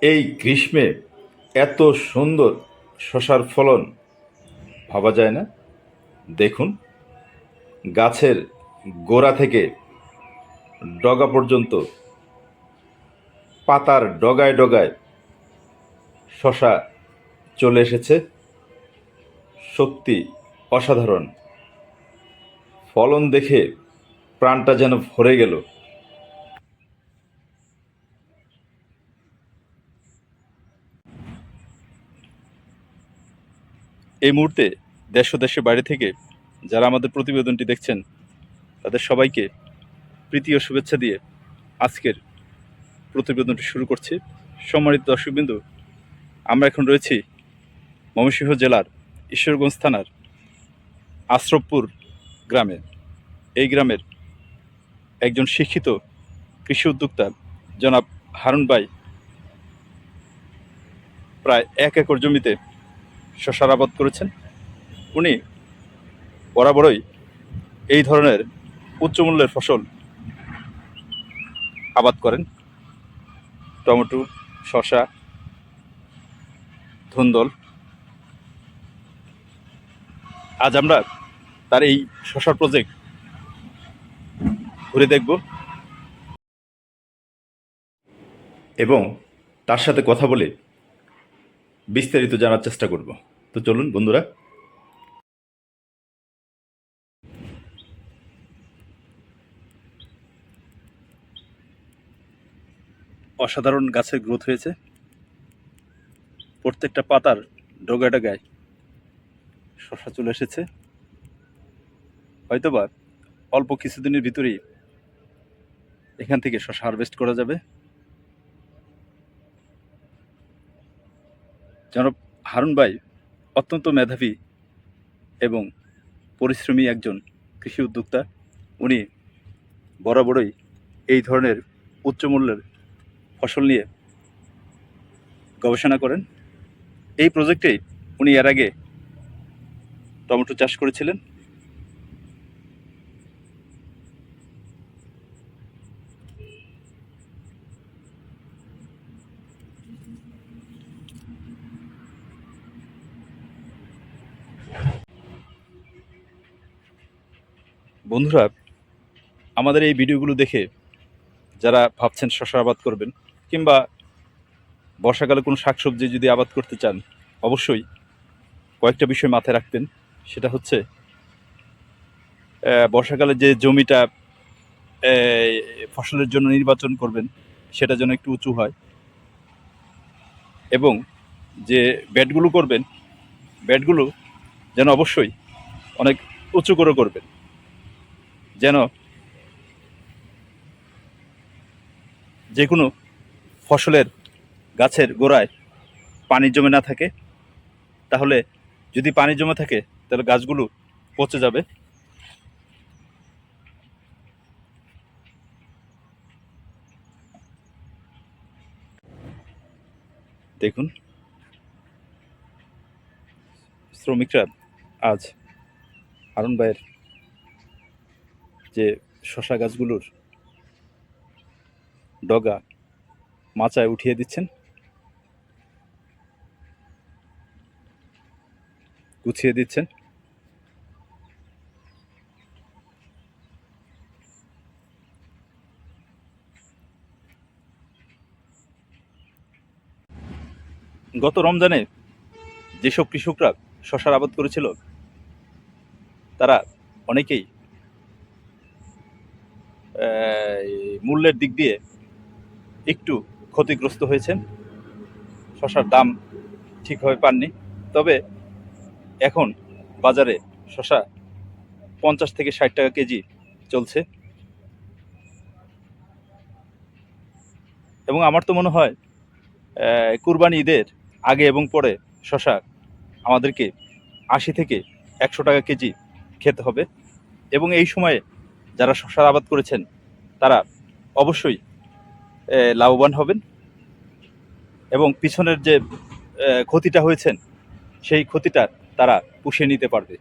এই গ্রীষ্মে এত সুন্দর শশার ফলন ভাবা যায় না। দেখুন, গাছের গোড়া থেকে ডগা পর্যন্ত পাতার ডগায় ডগায় শশা চলে এসেছে। সত্যি অসাধারণ। ফলন দেখে প্রাণটা যেন ভরে গেল। এই মুহূর্তে দেশ ও দেশের বাইরে থেকে যারা আমাদের প্রতিবেদনটি দেখছেন, তাদের সবাইকে প্রীতি ও শুভেচ্ছা দিয়ে আজকের প্রতিবেদনটি শুরু করছি। সম্মানিত দর্শকবিন্দু, আমরা এখন রয়েছি ময়মনসিংহ জেলার ঈশ্বরগঞ্জ থানার আশ্রবপুর গ্রামে। এই গ্রামের একজন শিক্ষিত কৃষি উদ্যোক্তা জনাব হারুন ভাই, প্রায় এক একর জমিতে শশার আবাদ করেছেন। উনি বরাবরই এই ধরনের উচ্চমূল্যের ফসল আবাদ করেন। টমেটো শশা ধুন্দল। আজ আমরা তার এই শশার প্রজেক্ট ঘুরে দেখব। এবং তার সাথে কথা বলে বিস্তারিত জানার চেষ্টা করব। তো চলুন, বন্ধুরা। অসাধারণ গাছের গ্রোথ হয়েছে। প্রত্যেকটা পাতার ডগায় ডগায় শশা চলে এসেছে। হয়তোবা অল্প কিছুদিনের ভিতরেই এখান থেকে শশা হারভেস্ট করা যাবে। জনাব হারুন ভাই অত্যন্ত মেধাবী এবং পরিশ্রমী একজন কৃষি উদ্যোক্তা। উনি বরাবরই এই ধরনের উচ্চমূল্যের ফসল নিয়ে গবেষণা করেন। এই প্রজেক্টে উনি এর আগে টমেটো চাষ করেছিলেন। বন্ধুরা, আমাদের এই ভিডিওগুলো দেখে যারা ভাবছেন শশা আবাদ করবেন কিংবা বর্ষাকালে কোনো শাকসবজি যদি আবাদ করতে চান, অবশ্যই কয়েকটা বিষয় মাথায় রাখতেন সেটা হচ্ছে বর্ষাকালে যে জমিটা ফসলের জন্য নির্বাচন করবেন, সেটা যেন একটু উঁচু হয়। এবং যে বেডগুলো করবেন বেডগুলো যেন অবশ্যই অনেক উঁচু করে করবেন। যেন যে কোনো ফসলের গাছের গোড়ায় পানি জমে না থাকে, তাহলে যদি পানি জমে থাকে, তাহলে গাছগুলো পচে যাবে। দেখুন, শ্রমিকরা আজ হারুন ভাইয়ের যে শশা গাছগুলোর ডগা মাচায় উঠিয়ে দিচ্ছেন। গুছিয়ে দিচ্ছেন। গত রমজানে যেসব কৃষকরা শশার আবাদ করেছিল, তারা অনেকেই মূল্যের দিক দিয়ে একটু ক্ষতিগ্রস্ত হয়েছেন। শশার দাম ঠিকভাবে পাননি। তবে এখন বাজারে শশা পঞ্চাশ থেকে ষাট টাকা কেজি চলছে। এবং আমার তো মনে হয় কুরবানি ঈদের আগে এবং পরে শশা আমাদেরকে আশি থেকে একশো টাকা কেজি খেতে হবে। এবং এই সময়ে যারা শশার আবাদ করেছেন, তারা অবশ্যই লাভবান হবেন এবং পিছনের যে ক্ষতিটা হয়েছেন, সেই ক্ষতিটা তারা পুষিয়ে নিতে পারবে।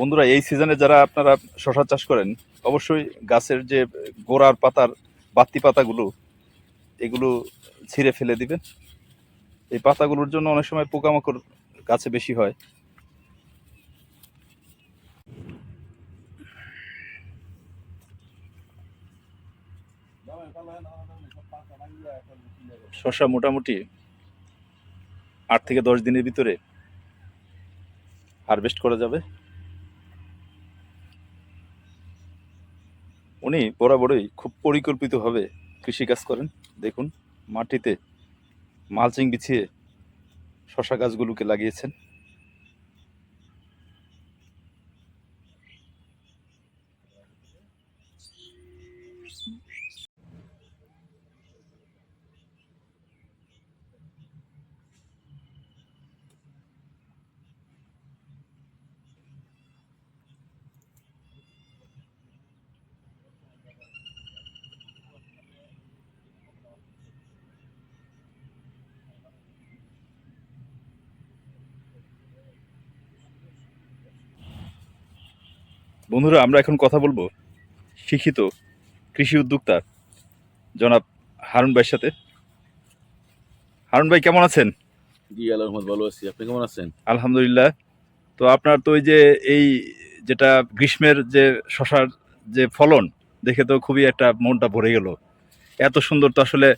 বন্ধুরা, এই সিজনে যারা আপনারা শশা চাষ করেন, অবশ্যই গাছের যে গোড়ার পাতার বাতি পাতাগুলো, এগুলো ছিঁড়ে ফেলে দিবেন। এই পাতাগুলোর জন্য অনেক সময় পোকামাকড় গাছে বেশি হয়। শশা মোটামুটি আট থেকে দশ দিনের ভিতরে হারভেস্ট করা যাবে। উনি বরাবরই খুব পরিকল্পিতভাবে কৃষিকাজ করেন। দেখুন মাটিতে মালচিং বিছিয়ে শশা গাছগুলোকে লাগিয়েছেন। বন্ধুরা আমরা এখন কথা বলব শিক্ষিত কৃষি উদ্যোক্তা জনাব হারুন ভাইয়ের সাথে। হারুন ভাই কেমন আছেন? জি আল্লাহ রহমত ভালো আছি। আপনি কেমন আছেন? আলহামদুলিল্লাহ। তো আপনার তো ওই যে এই যেটা গ্রীষ্মের যে শশার যে ফলন দেখে তো খুবই একটা মনটা ভরে গেল। এত সুন্দর তো আসলে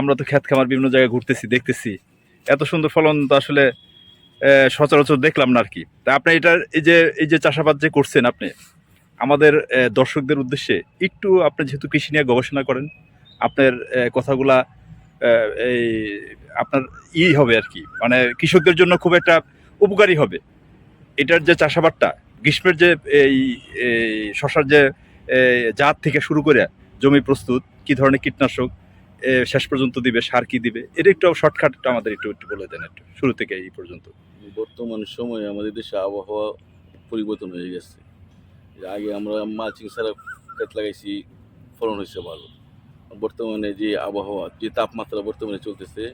আমরা তো খ্যাত খামার বিভিন্ন জায়গায় ঘুরতেছি দেখতেছি। এত সুন্দর ফলন তো আসলে সচরাচর দেখলাম না আর কি। তা আপনি এটার এই যে এই যে চাষাবাদ যে করছেন আপনি, আমাদের দর্শকদের উদ্দেশ্যে একটু আপনি যেহেতু কৃষি নিয়ে গবেষণা করেন, আপনার কথাগুলা এই আপনার ই হবে আর কি। মানে কৃষকদের জন্য খুব একটা উপকারী হবে। এটার যে চাষাবাদটা, গ্রীষ্মের যে, এই শশার যে জাত থেকে শুরু করে জমি প্রস্তুত, কি ধরনের কীটনাশক শেষ পর্যন্ত দিবে, সার কি দিবে, এটা একটু শর্টকাট আমাদের একটু একটু বলে দেন একটু, শুরু থেকে এই পর্যন্ত। বর্তমান সময়ে আমাদের দেশে আবহাওয়া পরিবর্তন হয়ে গেছে। আগে আমরা মালচিং ছাড়া ক্ষেত লাগাইছি, ফলন হয়েছে ভালো। বর্তমানে যে আবহাওয়া, যে তাপমাত্রা বর্তমানে চলতেছে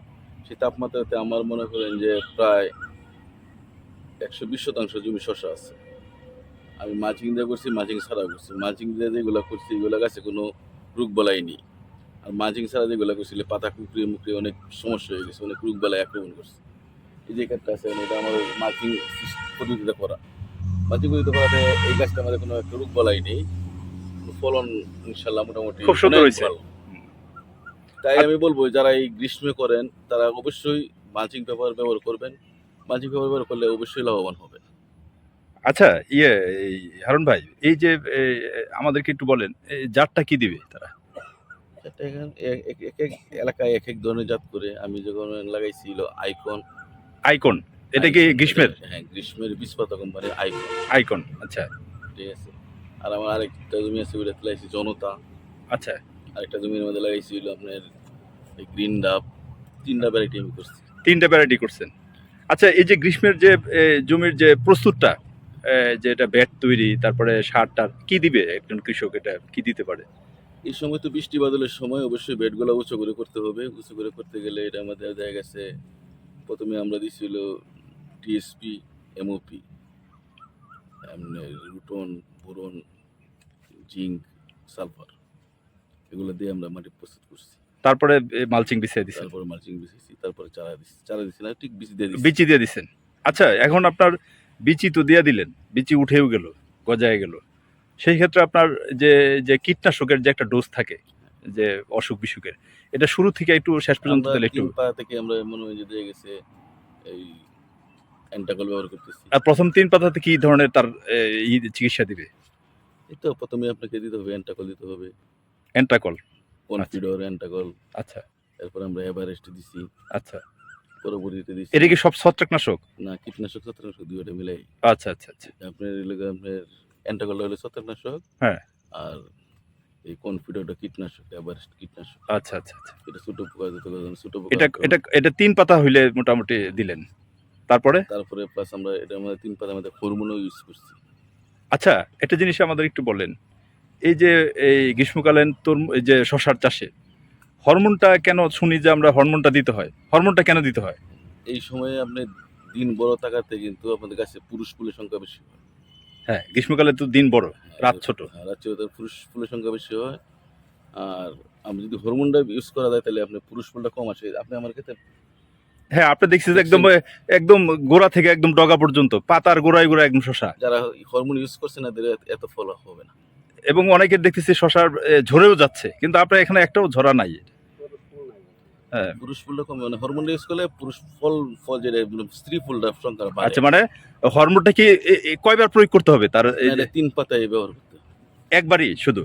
সেই তাপমাত্রাতে আমার মনে করেন যে প্রায় একশো বিশ শতাংশ জমি শস্য আছে। আমি মালচিং দিয়ে করছি, মালচিং ছাড়া করছি। মালচিং দিয়ে যেগুলো করছি, এগুলো গাছে কোনো রোগ বলাই নেই। আর মালচিং ছাড়া যেগুলো করছিল পাতা কুকড়িয়ে মুকড়িয়ে অনেক সমস্যা হয়ে গেছে, অনেক রোগ বেলায় আক্রমণ করছে। এই যে কাঠটা আছে এটা আমার মালচিং পদ্ধতিতে করা। মালচিং পদ্ধতিতে করাতে এই গাছটা আমাদের কোনো একটা রোগ বলাই নেই। ফলন ইনশাল্লাহ মোটামুটি খুব সুন্দর হয়েছে। তাই আমি বলব যারা এই গ্রীষ্মে করেন তারা অবশ্যই মালচিং পেপার ব্যবহার করবেন। মালচিং পেপার ব্যবহার করলে অবশ্যই লাভবান হবে। আচ্ছা ইয়ে হারুন ভাই এই যে আমাদেরকে একটু বলেন এই জাতটা কি দিবে তারা? এটা এক এক- এক এক এলাকায় এক এক ধরনের জাত করে আমি যখন লাগাইছিল আইকন আইকন। এটা কি গ্রীষ্মের? হ্যাঁ গ্রীষ্মের বিষপাতা কোম্পানির আইকন। আইকন আচ্ছা। ঠিক আছে। আর আমার আরেকটা জমি আছে ওইটা লাগাইছি জনতা। আচ্ছা। আরেকটা জমির মধ্যে লাগাইছি হলো আপনার গ্রিন ডাব। তিনটা ভ্যারাইটি আমি করছি। তিনটা ভ্যারাইটি করছেন। আচ্ছা এই যে গ্রীষ্মের যে জমির যে প্রস্তুতটা যে এটা ব্যাট তৈরি তারপরে সার টার কি দিবে একজন কৃষক? এটা কি দিতে পারে? এই সময় তো বৃষ্টি বাদলের সময় অবশ্যই বেডগুলো উঁচু করে করতে হবে। উঁচু করে করতে গেলে এটা আমাদের দেখা গেছে প্রথমে আমরা দিছিল টিএসপি এমওপি রুটন বোরন জিঙ্ক সালফার এগুলো দিয়ে আমরা মাটি প্রস্তুত করছি। তারপরে মালচিং বিছিয়ে দিছেন? তারপরে মালচিং বিছিয়েছি তারপরে চারা দিচ্ছি চারা দিচ্ছি না ঠিক বিচি দিয়ে বিচি দিয়ে দিছেন? আচ্ছা এখন আপনার বিচি তো দিয়ে দিলেন বিচি উঠেও গেল গজায় গেল। সেই ক্ষেত্রে আপনার যে যে কীটনাশকের যে একটা ডোজ থাকে যে অসুখ বিসুখের। এটা শুরু থেকে একটু শেষ পর্যন্ত তাহলে একটু থেকে আমরা মনে হয় যে দিয়ে গেছে এই অ্যান্টাকল ব্যবহার করতেছি। আর প্রথম তিন পাতাতে কি ধরনের তার চিকিৎসা দিবে? এই তো প্রথমে আপনাকে দিতে হবে অ্যান্টাকল দিতে হবে অ্যান্টাকল কনফিডর অ্যান্টাকল আচ্ছা। এরপর আমরা এভারেস্ট দিছি। আচ্ছা। পরবর্তীতে দিছি এটা কি সব ছত্রাকনাশক? না কীটনাশক ছত্রাকনাশক দুইটা মিলাই। আচ্ছা আচ্ছা আচ্ছা। আপনার আপনার অ্যান্টাকল হলো ছত্রাকনাশক হ্যাঁ। আর এই কনফিডরটা কীটনাশক এভারেস্ট কীটনাশক? আচ্ছা আচ্ছা আচ্ছা। এটা ছোট পোকা যত ছোট পোকা এটা এটা এটা তিন পাতা হইলে মোটামুটি দিলেন। তারপরে? তারপরে প্লাস আমরা এটার মধ্যে তিন পাতার মধ্যে হরমোনও ইউজ করছি। আচ্ছা একটা জিনিস আমাদের একটু বলেন। এই যে এই গ্রীষ্মকালীন তোর এই যে শশার চাষে হরমোনটা কেন শুনি যে আমরা হরমোনটা দিতে হয়? হরমোনটা কেন দিতে হয়? এই সময়ে আপনি দিন বড় থাকাতে কিন্তু আপনাদের কাছে পুরুষ ফুলের সংখ্যা বেশি হয়। হ্যাঁ গ্রীষ্মকালে তো দিন বড়। রাত ছোট। হ্যাঁ, রাত ছোট পুরুষ ফুলের সংখ্যা বেশি হয়। আর আমি যদি হরমোনটা ইউজ করা যায় তাহলে আপনি পুরুষ ফুলটা কম আসে আপনি আমার ক্ষেত্রে হ্যাঁ আপনি দেখছি যে একদম একদম গোড়া থেকে একদম ডগা পর্যন্ত পাতার গোড়ায় গোড়ায় একদম শশা। যারা হরমোন ইউজ করছে না তাদের এত- এত ফল হবে না। এবং অনেকের দেখতেছি শশার ঝরেও যাচ্ছে কিন্তু আপনার এখানে একটাও ঝরা নাই। হ্যাঁ। পুরুষ ফুলটা কমে মানে হরমোন ইউজ করলে পুরুষ ফল ফল যেটা মানে স্ত্রী ফুলটা সংখ্যা বাড়ে। আচ্ছা মানে হরমোনটা কি কয়বার প্রয়োগ করতে হবে তার? এটা তিন পাতায় ব্যবহার করতে। একবারই শুধু?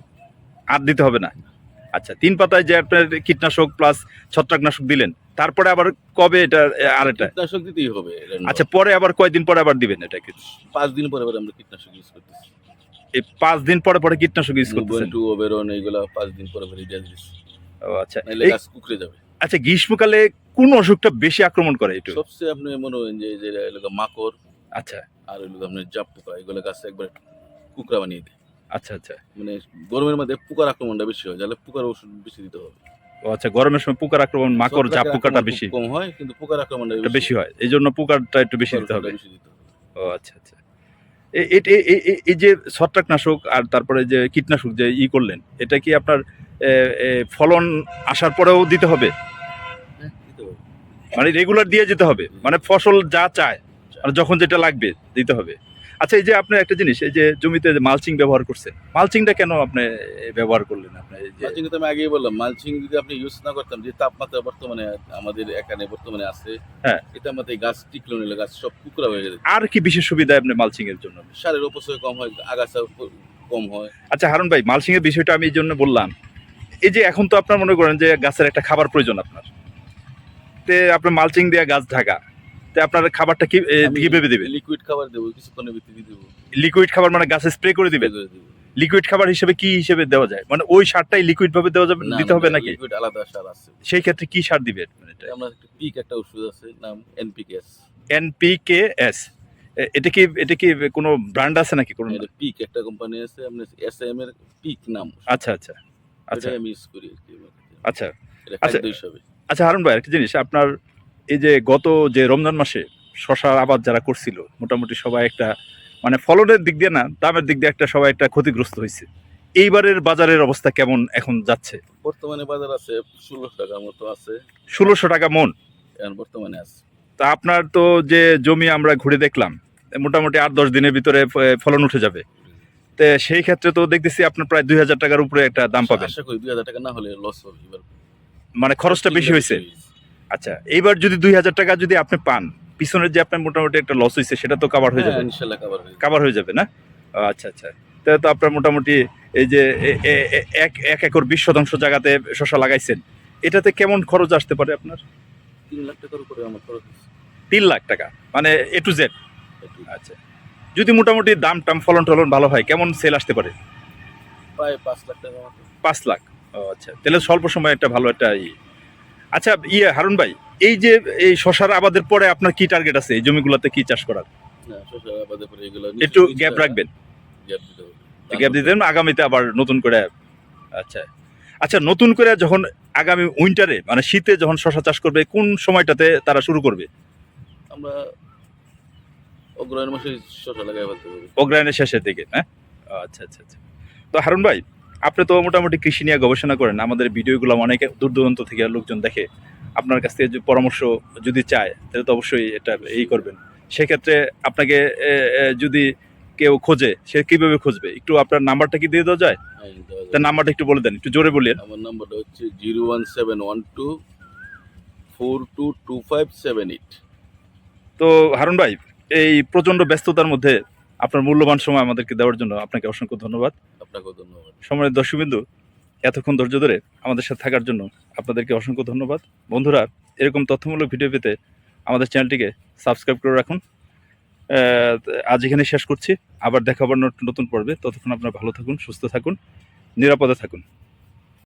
আর দিতে হবে না? আচ্ছা তিন পাতায় যে আপনার কীটনাশক প্লাস ছত্রাকনাশক দিলেন তারপরে আবার কবে এটা আর এটা কীটনাশক দিতেই হবে। আচ্ছা পরে আবার কয়দিন পরে আবার দিবেন এটাকে? পাঁচ দিন পরে পরে আমরা কীটনাশক ইউজ করতেছি। এই পাঁচ দিন পরে পরে কীটনাশক ইউজ করতেছেন? টু ওবেরন এইগুলা পাঁচ দিন পরে পরে দিয়ে দিচ্ছি ও আচ্ছা। এই গাছ কুকড়ে যাবে। আচ্ছা গ্রীষ্মকালে কোন অসুখটা বেশি আক্রমণ করে একটু? সবচেয়ে আপনি মনে হয় যে যে এলাকা মাকড় আচ্ছা। আর হলো আপনার জাপ পোকা এগুলো গাছ একবার কুকরা বানিয়ে দেয় আচ্ছা আচ্ছা। মানে গরমের মধ্যে পোকার আক্রমণটা বেশি হয় তাহলে পোকার ওষুধ বেশি দিতে হবে। ও আচ্ছা গরমের সময় পোকার আক্রমণ মাকড় জাপ পোকাটা বেশি? কম হয় কিন্তু পোকার আক্রমণটা বেশি। হয় এই জন্য পোকারটা একটু বেশি দিতে হবে। ও আচ্ছা আচ্ছা। এই যে ছত্রাকনাশক আর তারপরে যে কীটনাশক যে ই করলেন এটা কি আপনার ফলন আসার পরেও দিতে হবে। মানে রেগুলার দিয়ে যেতে হবে। মানে ফসল যা চায় মানে যখন যেটা লাগবে দিতে হবে। আচ্ছা এই যে আপনি একটা জিনিস এই যে জমিতে মালচিং ব্যবহার করছে মালচিংটা কেন আপনি ব্যবহার করলেন আপনি? মালচিং তো আমি আগেই বললাম মালচিং যদি আপনি ইউজ না করতাম যে তাপমাত্রা বর্তমানে আমাদের এখানে বর্তমানে আছে হ্যাঁ। এটা আমাদের গাছ টিকলো নিলে গাছ সব কুকড়া হয়ে যেত আর কি বিশেষ সুবিধা আপনি মালচিং এর জন্য? সারের অপচয় কম হয় আগাছা কম হয়। আচ্ছা হারুন ভাই মালচিং এর বিষয়টা আমি এই জন্য বললাম এই যে এখন তো আপনার মনে করেন যে গাছের একটা খাবার প্রয়োজন আপনার। তে আপনার মালচিং দেওয়া গাছ ঢাকা তে আপনার খাবারটা কি এ, আমি কীভাবে লিকুইড খাবার দেবো কিছুক্ষণের ভিত্তিতে দেবো। লিকুইড খাবার মানে গাছে স্প্রে করে করে লিকুইড খাবার হিসেবে কি হিসেবে দেওয়া যায়? মানে ওই সারটাই লিকুইড ভাবে দেওয়া যাবে দিতে হবে নাকি? লিকুইড আলাদা সার আছে। সেই ক্ষেত্রে কি সার দিবেন? মানে এটা আমরা একটা পিক একটা ওষুধ আছে নাম এনপিকেএস এনপিকে এস এটা কি এটা কি কোনো ব্র্যান্ড আছে নাকি কোনো? পিক একটা কোম্পানি আছে আপনি এস এম এর পিক নাম। আচ্ছা আচ্ছা। আচ্ছা। আমি ইউজ করি কি। আচ্ছা। আচ্ছা। আচ্ছা হারুন ভাই একটা জিনিস আপনার এই যে গত যে রমজান মাসে শশার আবাদ যারা করছিল মোটামুটি সবাই একটা মানে ফলনের দিক দিয়ে না দামের দিক দিয়ে একটা সবাই একটা ক্ষতিগ্রস্ত হয়েছে। এইবারের বাজারের অবস্থা কেমন এখন যাচ্ছে? বর্তমানে বাজার আছে ষোলোশো টাকার মতো আছে। ষোলোশো টাকা মন? এখন বর্তমানে আছে। তা আপনার তো যে জমি আমরা ঘুরে দেখলাম মোটামুটি আট দশ দিনের ভিতরে ফলন উঠে যাবে। তো সেই ক্ষেত্রে তো দেখতেছি আপনার প্রায় দুই হাজার টাকার উপরে একটা দাম পাবেন। আশা করি দুই হাজার টাকা না হলে লস হবে এবার। মানে খরচটা বেশি হয়েছে? আচ্ছা এইবার যদি দুই হাজার টাকা যদি আপনি পান পিছনের যে আপনার মোটামুটি একটা লস হয়েছে সেটা তো কাভার হয়ে যাবে। হ্যাঁ, ইনশাল্লাহ কাবার হয়ে যাবে। কাভার হয়ে যাবে না? আচ্ছা আচ্ছা। তাহলে তো আপনার মোটামুটি এই যে এক এক একর বিশ শতাংশ জায়গাতে শশা লাগাইছেন এটাতে কেমন খরচ আসতে পারে আপনার? তিন লাখ টাকার উপরে আমার খরচ তিন লাখ টাকা মানে এ টু জেড আচ্ছা। যদি মোটামুটি দাম টাম ফলন টলন ভালো হয় কেমন সেল আসতে পারে? প্রায় পাঁচ লাখ টাকা পাঁচ লাখ। ও আচ্ছা তাহলে স্বল্প সময় একটা ভালো একটা ই। আচ্ছা ইয়ে হারুন ভাই এই যে এই শশার আবাদের পরে আপনার কি টার্গেট আছে? এই জমিগুলোতে কি চাষ করার? একটু গ্যাপ রাখবেন। গ্যাপ দিতে আগামীতে আবার নতুন করে আচ্ছা। আচ্ছা নতুন করে যখন আগামী উইন্টারে মানে শীতে যখন শশা চাষ করবে কোন সময়টাতে তারা শুরু করবে? আমরা অগ্রহায়ণ মাসে শসা লাগাই ফেলতে হবে অগ্রায়ণের শেষের দিকে হ্যাঁ? আচ্ছা আচ্ছা আচ্ছা। তো হারুন ভাই আপনি তো মোটামুটি কৃষি নিয়ে গবেষণা করেন। আমাদের ভিডিওগুলো অনেক দূর দূরান্ত থেকে লোকজন দেখে। আপনার কাছ থেকে পরামর্শ যদি চায় তাহলে তো অবশ্যই এটা এই করবেন। সেক্ষেত্রে আপনাকে যদি কেউ খোঁজে সে কীভাবে খুঁজবে? একটু আপনার নাম্বারটা কি দিয়ে দেওয়া যায়? হ্যাঁ। তার নাম্বারটা একটু বলে দেন একটু জোরে বলিয়েন। আমার নাম্বারটা হচ্ছে zero one seven one two four two two five seven eight. তো হারুন ভাই এই প্রচণ্ড ব্যস্ততার মধ্যে আপনার মূল্যবান সময় আমাদেরকে দেওয়ার জন্য আপনাকে অসংখ্য ধন্যবাদ। আপনাকেও ধন্যবাদ। সময়ের দর্শকবিন্দু এতক্ষণ ধৈর্য ধরে আমাদের সাথে থাকার জন্য আপনাদেরকে অসংখ্য ধন্যবাদ। বন্ধুরা এরকম তথ্যমূলক ভিডিও পেতে আমাদের চ্যানেলটিকে সাবস্ক্রাইব করে রাখুন। আজ এখানে শেষ করছি। আবার দেখা আবার নতুন পর্বে। ততক্ষণ আপনারা ভালো থাকুন সুস্থ থাকুন নিরাপদে থাকুন।